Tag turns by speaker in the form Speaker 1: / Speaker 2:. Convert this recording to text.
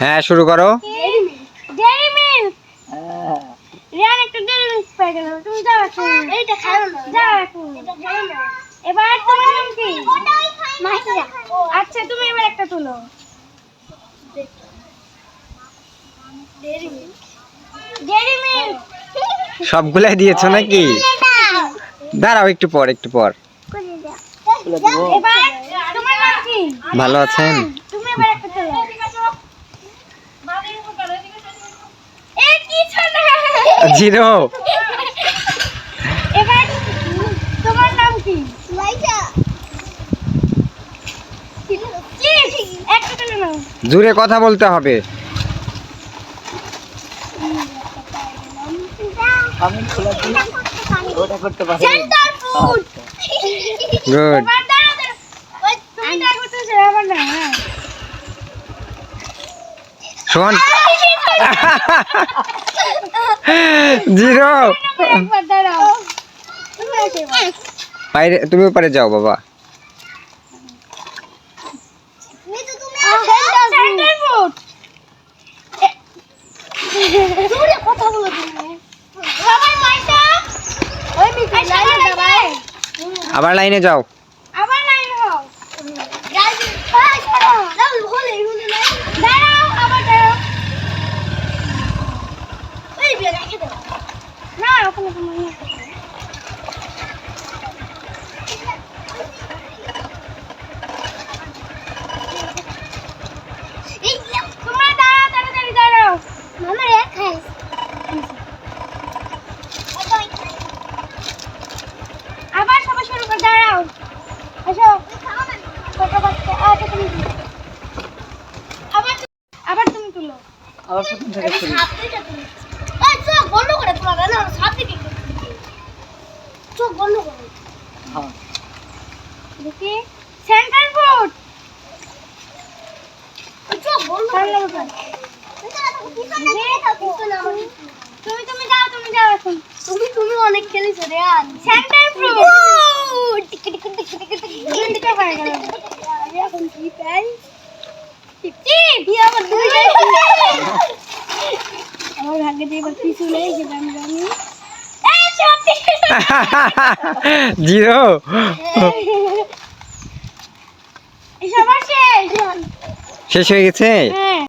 Speaker 1: হ্যাঁ শুরু করো।
Speaker 2: ডেইরি মিল্ক রিয়ান একটা ডেইরি মিল্ক পেয়ে গেল। তুমি যাও এখন। এইটা খাও না। যাও এখন। এবার তোমার নাম কি? মাহিয়া আচ্ছা তুমি এবার একটা তুলো।
Speaker 1: সবগুলাই দিয়েছ নাকি? দাঁড়াও একটু পর একটু পর।
Speaker 2: এবার তোমার নাম কি?
Speaker 1: ভালো আছেন
Speaker 2: তুমি এবার একটা তুলো এ কিছু না
Speaker 1: জিরো।
Speaker 2: এবার তোমার নাম কি?
Speaker 1: জুড়ে কথা বলতে হবে।
Speaker 3: আমি খোলা দিই। ওটা করতে পারি।
Speaker 2: সেন্টার ফুড
Speaker 1: গুড
Speaker 2: এবার দাঁড়াও দাঁড়াও। ওই তুমি ট্রাই করতেছো আবার না হ্যাঁ।
Speaker 1: শোন। জিরো। বাইরে তুমি ওপারে যাও বাবা।
Speaker 2: আবার লাইনে দূরে কথা বলো তুমি সবাই পয়সা ওই মিষ্টি লাইনে দাবাই
Speaker 1: আবার লাইনে যাও
Speaker 2: আবার লাইন হও দাঁড়াও আবার দাঁড়াও না ওখানে তোমার নিয়ে আসো। তোমরা দাঁড়াও তাড়াতাড়ি দাঁড়াও আবার সবাই শুরু করে দাঁড়াও এসো ছোট বাচ্চা আচ্ছা তুমি তুলো। আবার তু- আবার তুমি তুলো
Speaker 3: আবার প্রথম থেকে শুরু?
Speaker 2: দেখি। সেন্টার ফুড বন্ধ করে তুমি তুমি যাও তুমি যাও এখন। তুমি তুমি অনেক খেলেছো রে আর। Centre fruit tick tick tick tick tick tick হয়ে গেল আমি এখন কি পাই টিপ টিপ আমার দুই আমার ভাগ্যে এবার কিছু নেই আমি জানি
Speaker 1: জিরো
Speaker 2: শেষ
Speaker 1: শেষ হয়ে গেছে?
Speaker 2: হ্যাঁ।